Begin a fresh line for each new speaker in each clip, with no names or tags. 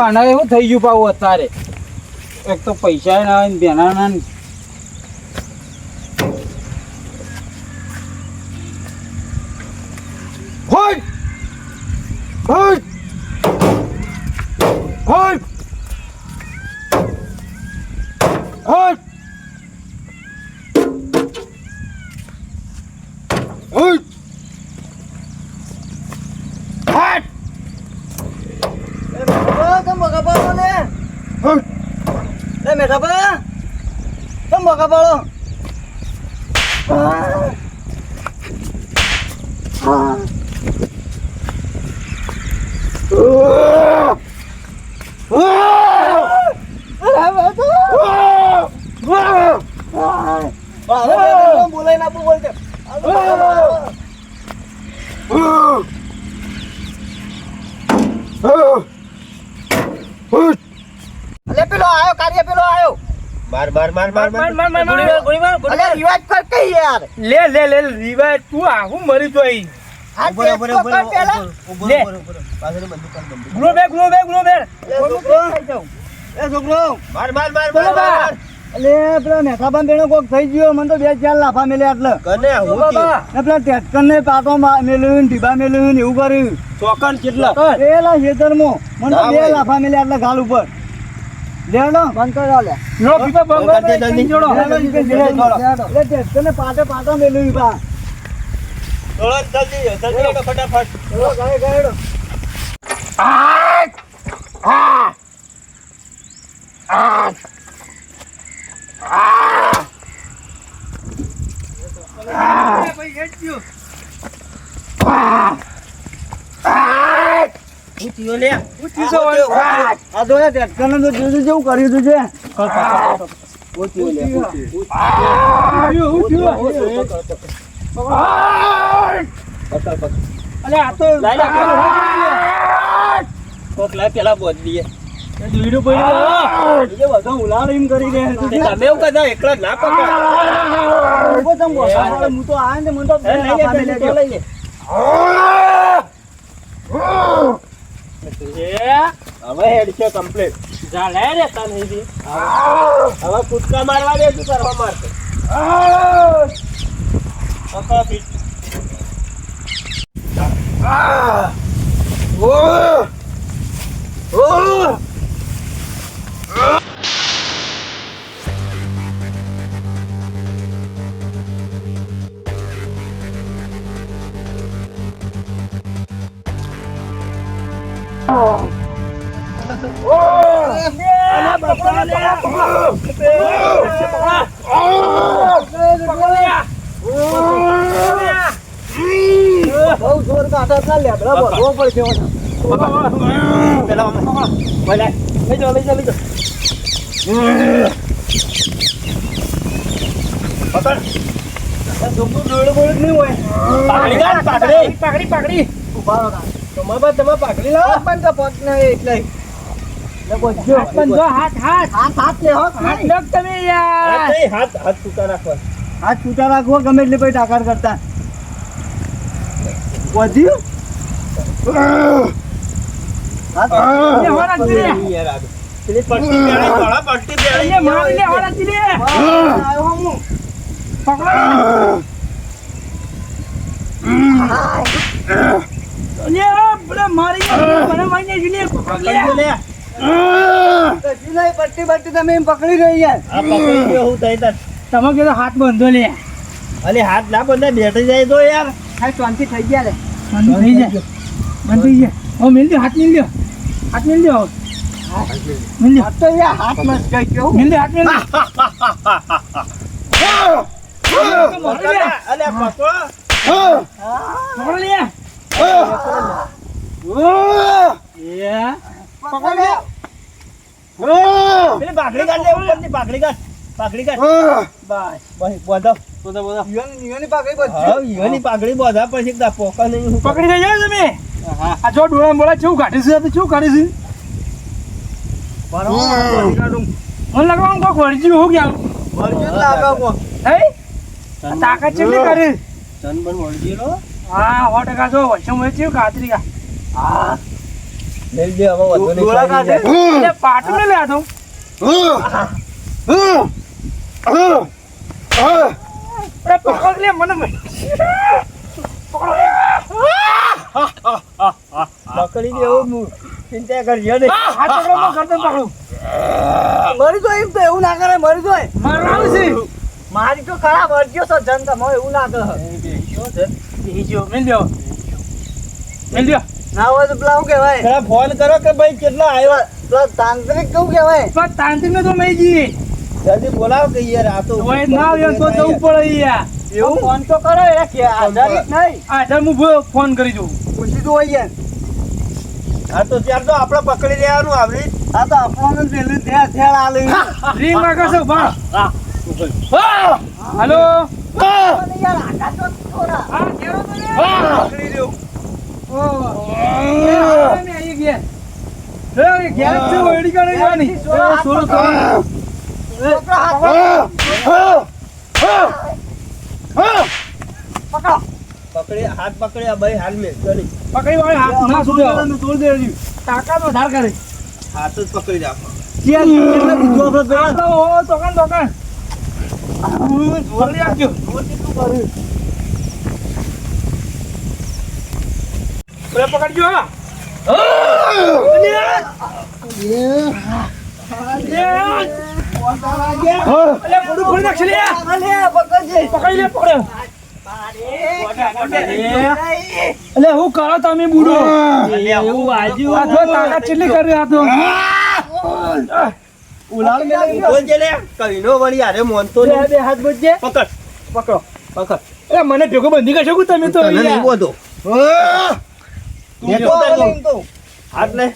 આના એવું થઈ ગયું પાવું અત્યારે? એક તો પૈસા ના હોય ને બેના ના ને. હોય હોય હોય હોય હોય હાટ
કેમ બગા પાડો ને
હોય
એ મેઠા પા કેમ બગા પાડો બોલાય ના બોલતે અલે પેલો આયો કાર્ય પેલો આયો
માર માર માર માર માર
માર, માર, માર, માર.
અલે રિવાજ કર કઈ યાર?
લે લે લે રીવાય તું આહું મરી તો અહીં
આ
ઊભો રહો,
ટેસ્ટ
ઊભો રહો,
કર પેલા.
ઊભો રહો,
લે.
ઊભો રહો, ઊભો રહો. પાછળની બંદૂક કાઢ, બંદૂક.
ગ્લો બે ગ્લો બે ગ્લો બે
એ છોકરો.
માર માર માર માર
અલે પેલા મેઘાબાન બેનો કોક થઈ ગયો. મને તો બે ચાર લાફા મેલ્યા એટલે.
કને હું
ને પેલા ટેટકન ને પાટો મેલ્યું ઢીબા મેલ્યું એવું કર્યું.
ચોકન કેટલા?
પેલા ખેતરમાં. મને બે લાફા મેલ્યા એટલે ગાલ ઉપર. લેડો બંધ કરો લે
લો પીપા
બંધ કરી જલ્દી.
જોડો
લેડો, ઈ કે લેડો, લેડો. એટલે ટેટકન ને પાટે પાટો મેલું ઈ બા
થોડો જલ્દી જલ્દી હેડો, ફટાફટ.
ચલો, ગાય, ગાયડો.
હું થયો લે
ઊંચી સો હોય.
આ તો ટેટકન તો જોજો જેવું કર્યું તું છે.
હું લે. હું થયો.
ઊંચું, ઊંચું.
પકડ, પકડ.
અલે આ તો
કોક લાય પેલા બોદલીએ
દુઈડું પડ્યું
એ બધા ઉલાળ એમ કરી રહ્યા
તમે એવું કહેતા એકલા ના પકડ.
હું તો આ ને મને તો
લઈ લે,
લાફા
લઈ લે,
મેલ્યા
લઈ લે. હવે હેડ છે કમ્પ્લીટ
જા લે રે તને
હવે કૂદકા મારવા દે તું કરવા મારતો પકડ. ફીટ.
જોર લેબડા બધો પડશે
પેલા આમ. લઈ જાઓ, લઈ જાઓ, લઈ જાઓ. પકડ.
નહીં હોય.
કાઢ,
પાકડી પાકડી
ઊભા રહો
તમારા પાસે તમે પાકડી લાવો.
પણ તો પગ ને એટલે.
હાથ હાથ હાથ
હાથ. હાથ
હાથ
ખાલી.
લોક યાર.
નહીં, હાથ હાથ છૂટા રાખવા.
હાથ છૂટા રાખવો ગમે એટલે પછી ટાકાર કરતા. વધ્યું તમે
કીધું હાથ બંધો લે.
અલે હાથ ના બંધાય, બેઠી જાય તો યાર.
હા શાંતિ થઈ ગયા રે
બંધ થઈ જાય બંધ થઈ જાય ઓ મિલ દો હાથ મિલ દો હાથ મિલ દો મિલ દો
તો યાર હાથ મત કઈ કેવું
મિલ દો હાથ મિલ દો
લે.
લે
લે.
પાઘડી કાઢ લે, ઉપરની પાઘડી કાઢ. પાઘડી કાઢ. બસ, બસ, બોધો.
ઈયોની- ઈયોની પાકડી બધી.
હા, ઈયોની પાઘડી બોધા પછી એકદા પોકા નહીં
પકડી થઈ જાય તમે. આ જો ડોળા કાઢે છે તો કેવું કાઢે છે મને કોક વળજી હો ગયા હે? તાકાત ચેટલી કરે?
લો.
હા હો ટકા જો વર્ષો મળે છે કાતરી. કા હા.
મેલ દે હવે વધુ નહીં
પાટું લે આ તો અરે પકડ લે મને.
પકડી દેવું હું ચિંતા ને
તો
મરી જાય એમ તો એવું ના કરે મરી
છે
મારી તો ખરાબ અરજીઓ છો જનતા મને એવું લાગે
બીજો મેલ દ્યો મેલ
ના હોય તો પેલા શું કહેવાય
ફોન કરો કે ભાઈ કેટલા આવ્યા
પેલા તાંત્રિક કેવું કહેવાય
તાંત્રિક ને તો મેં જઈએ
જલ્દી બોલાવો કે યાર આ તો
ઓય ના આવ્યો તો જવું પડે યાર.
એવું? ફોન તો કરો એ કે આધારિત નહીં.
આ દર હું ફોન કરી જોઉં
પૂછી દો યાર.
આ તો ત્યાર તો આપણે પકડી લેવાનું આવરી.
આ તો આપણને પેલું ત્યાં ત્યાં આલે.
રિંગ વાગે છો બા હાલો? હા. કેરો તો લે
પકડી દઉં.
ઓ એ આવે ને અહીં ગયા ગયા છે ઓડી કાઢી જવાની સોરો સોરો
પકડી હાથ પકડી આ ભાઈ હાલ મેં ચલી.
પકડી વાળી હાથ ના સુડે તોડ દે હજી. તાકાત વધાર કરે.
હાથ જ પકડી રાખો.
આ તો ઓ દોકાન દોકાન જલ્દી આપજો પેલા પકડજો. હા હું કરો તમે બુડો તાકાત કેટલી કરી આ તો
ઉલાળ મેલે બોલજે લે કઈનો વળી આરે મોનતો
બે બે હાથ બજે
પકડ
પકડો
પકડ
અરે મને ભેગો બંધી કરશો કે તમે તો
તને નહીં
યાર.
બોધો તું. હાથ લે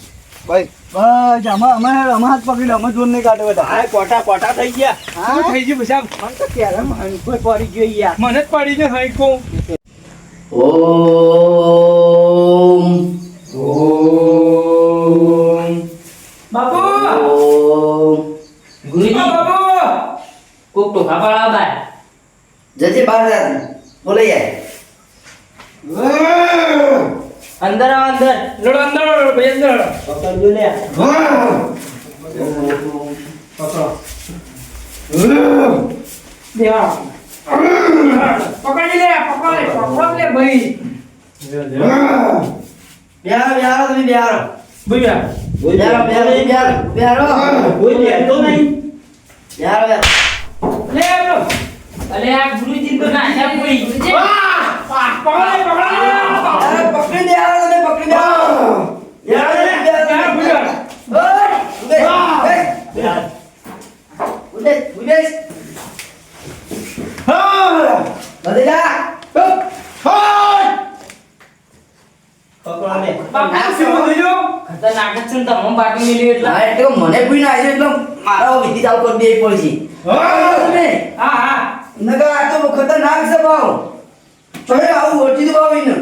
બસ અમે અમે અમે હાથ પકડી અમે જોર નહીં કાઢે બધા.
હા કોટા કોટા થઈ ગયા.
હા? થઈ ગયું પછી
મને તો ક્યારે મને કોઈ પડી ગયો યાર.
મને જ પડી ગયો હાઈ કો.
ઓમ
બાપુ!
ઓમ. ગુરુજી.
બાપુ!
કોક તો ખાપાડા બાય. જજે બહાર જા. બોલે યાર અંદર આવ અંદર.
લડો અંદર ભાઈ અંદર.
પકડજો લે.
દેવા. પકડી લે પકડ પકડ લે ભાઈ.
બિહારો બિહારો તમે બિહારો
ભૈયા
બિહારો બિહારો બિહારો બિહારો
કોઈ લેતો નહીં.
બિહારો
લે
અલે આ ગુરુજી તો નાશા કોઈ.
પકડ પકડ લે
અરે પકડી બિહારો તમે પકડી બિહારો બિહારો
ભૈયા
ઉડે ઉડે બધે જા
પકડો લે
બાપુ શું થયો
ખતરનાક જ ને તમે બાકી મિલ્યું એટલે?
હા એટલે મને કોઈ ના આવ્યો એટલે મારા વિધિ ચાલુ કરી દે પડશે તમે?
હા હા.
નગર આ તો ખતરનાક છે ભાવ ચોય આવું ઓછી તો ભાવ ઈને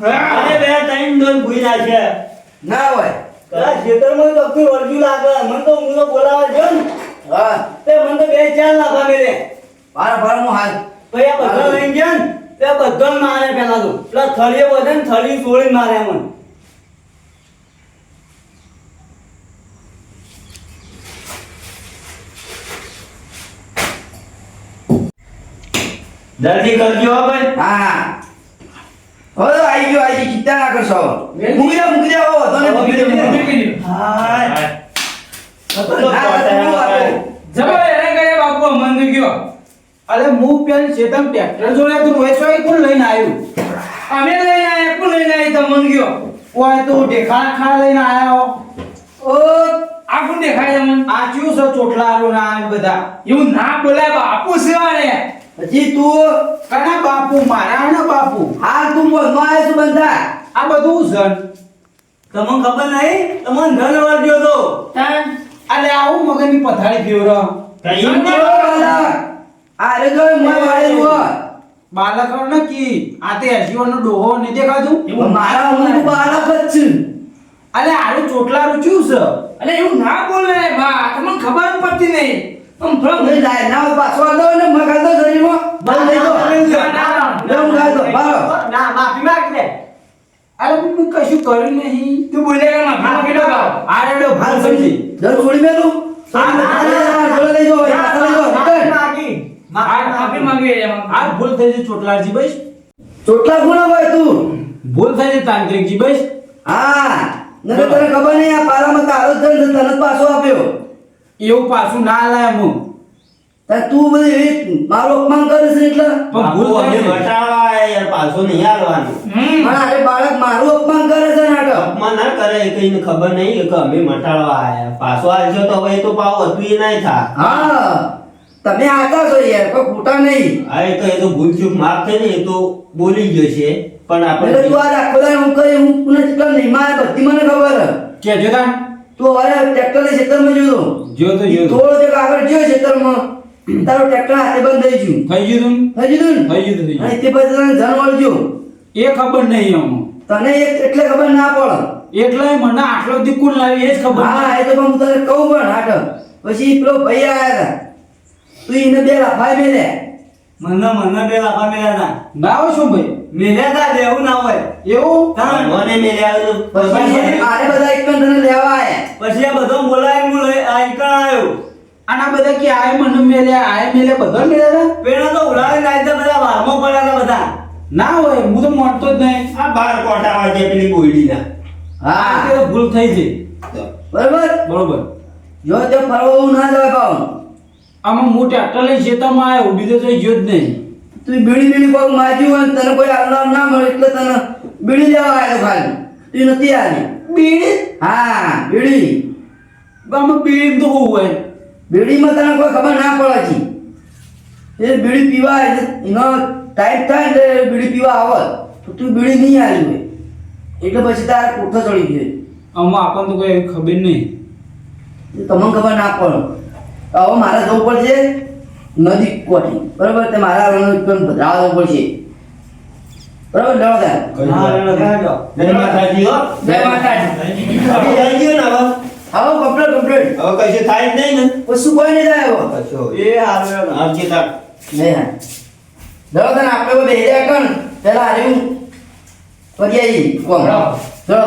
અરે બે ટાઈમ દોન ભૂઈ છે.
ના હોય.
કદાચ ખેતરમાં તો અખી વળગ્યું લાગે મને તો હું તો બોલાવા ગયો ને.
હા.
તે મને તો બે ચાર લાફા મેલે
મારા ભાર હું હાલ.
પછી આ બધા લઈને ગયા ને. તે બધા મારે પેલા તો. પેલા થળીએ બધે ને થળી છોડીને મારે મને
જલ્દી કરજો ભાઈ.
હા. હા હવે આવી ગયો આવી ચિંતા ના કરશો. મૂકી દે મૂકી દે હો તને મૂકી દે મૂકી દે. ના, ના, હું
બાપુ મન ગયો.
અરે હું પેલ ચેતન ટ્રેક્ટર જોડે તું વેચવા એ કોણ લઈને આવ્યું
અમે લઈને આયા કોણ લઈને આવી તો મન ગયો.
ઓય તું દેખા ખા લઈને આયા હો.
ઓ આખું દેખાય તમને?
આ ચિયું છે ચોટલા આલો ના આ બધા.
એવું ના બોલાય બાપુ સિવાય
હજી તું
કના બાપુ મારા ને બાપુ?
હાલ તું બોલમાં આવે છું બંધા
આ બધું છે
તમને ખબર નહીં? તમને ધન ગયો તો.
અરે આવું મગજની પથારી ફેવરો.
આ રે ગયો મોય વાળેલું બાળકો
બાલક કી આ તે હસીવાનો ડોહો ને દેખાતું?
મારા હું બાળક જ છું.
અરે આરું ચોટલા રૂચ્યું છે?
અરે એવું ના બોલે બા. તમને ખબર પડતી નહીં.
નહીં લાય ના ને શરીરમાં બંધ થઈ
ના, ના, ના.
બારો
ના માફી માંગ દે
અરે પણ કશું કર્યું નહીં
તું બોલે કે માં ભાગ કેટલો ગાવ
આ રેડો ભૂલ થઈ ગઈ
જલ છોડી મેલું જોડે લઈ જાઓ ભાઈ લઈ જાઓ નીકળ.
માગી માફી માંગી
આ ભૂલ થઈ ગઈ ચોટલાજી ભાઈ
ચોટલા ભાઈ તું
ભૂલ થઈ ગઈ તાંત્રિકજી ભાઈ
હા નકર તને ખબર નહીં આ પારામાં તારો ધન છે, તને જ પાછો આપ્યો
એવું પાછું ના લાય હું.
તું બધી મારો અપમાન કરે છે એટલે?
પણ ભૂલ થઈ ઘટાડવા
યાર પાછો નહીં આવવાનું
પણ અરે બાળક મારું અપમાન કરે છે નાટક.
અપમાન ના કરે એ કઈને ખબર નહીં કે અમે મટાડવા આયા પાછો આવજો તો હવે એ તો પાવ હતું એ નહીં થા.
હા તમે આતા છો યાર પણ ખોટા નહીં.
આ એ તો એ તો ભૂલ ચૂક માફ થઈ ને એ તો બોલી ગયો છે પણ
આપણે તું આ રાખો હું કઈ હું પુનઃ નહીં મારે બધી મને ખબર
કે જો જોતા
તું હવે ટ્રેક્ટર ને ખેતરમાં જોયો
જો તો જો તો.
થોડો જગ આગળ ગયો ખેતરમાં તારો ટ્રેક્ટર હાથે બંધ થઈ ગયું.
થઈ ગયું તું
થઈ ગયું ને?
થઈ ગયું થઈ ગયું.
તે પછી તને ધન મળજો.
એ ખબર નહીં આમ
તને એટલે ખબર ના પડે.
એટલે મને આટલો દી કોણ લાવી એ જ ખબર
હા એ તો પણ હું તને કહું પણ હાટ. પછી પેલો ભાઈ આવ્યા હતા. તું એને બે લાફાઈ મેલે
મને મને બે લાફા મેલ્યા હતા
ના હોય શું ભાઈ?
મેલ્યા હતા લેવું ના હોય.
એવું.
મને મેલ્યા
પછી આરે બધા એક તને લેવા આયા.
પછી આ બધો બોલાય હું લઈ આવ્યો
આના બધા કે આય મને મેલ્યા આય મેલ્યા બધા મેલ્યા હતા?
પેલા તો ઉડાડી નાખતા બધા વારમાં પડ્યા હતા બધા.
ના હોય હું તો મોટતો જ નહીં.
આ બાર કોટા વાગે પેલી બોયડીના
આ
હા.
તે ભૂલ થઈ છે.
બરોબર?
બરોબર.
જો તે ફરવું ના જવાય પાવ
આમાં હું ટ્રેક્ટર લઈ ખેતરમાં આવ્યો બીજો તો ગયો જ નહીં.
તું બીડી બીડી કોઈ માજી હોય ને તને કોઈ આલનાર ના મળે એટલે તને બીડી લેવા આવ્યો ખાલી. તું નથી આવી.
બીડી
હા બીડી
આમાં બીડી તો બહુ હોય?
બીડીમાં તને કોઈ ખબર ના પડે છે એ બીડી પીવા એનો ટાઈમ થાય એટલે બીડી પીવા આવે. તો તું બીડી નહીં આવી હોય. એટલે પછી તારે કોઠો ચડી ગયો.
આમાં આપણને તો કોઈ ખબર નહીં.
તમને ખબર ના પડે. હવે મારે જવું પડશે નદી કોઠી. બરાબર? તે મારા રણ પણ ભદ્રાવા જવું પડશે બરાબર
માતાજી. હવે
કમ્પ્લીટ કમ્પ્લીટ
હવે? કશું થાય જ નહીં ને?
કશું કોઈ નહીં થાય હવે
એ હાલ
આવજે તાર.
નહીં હા થાય આપણે બધે હેર્યા કણ. પેલા હાર્યું પછી આવી કોમ. ડરો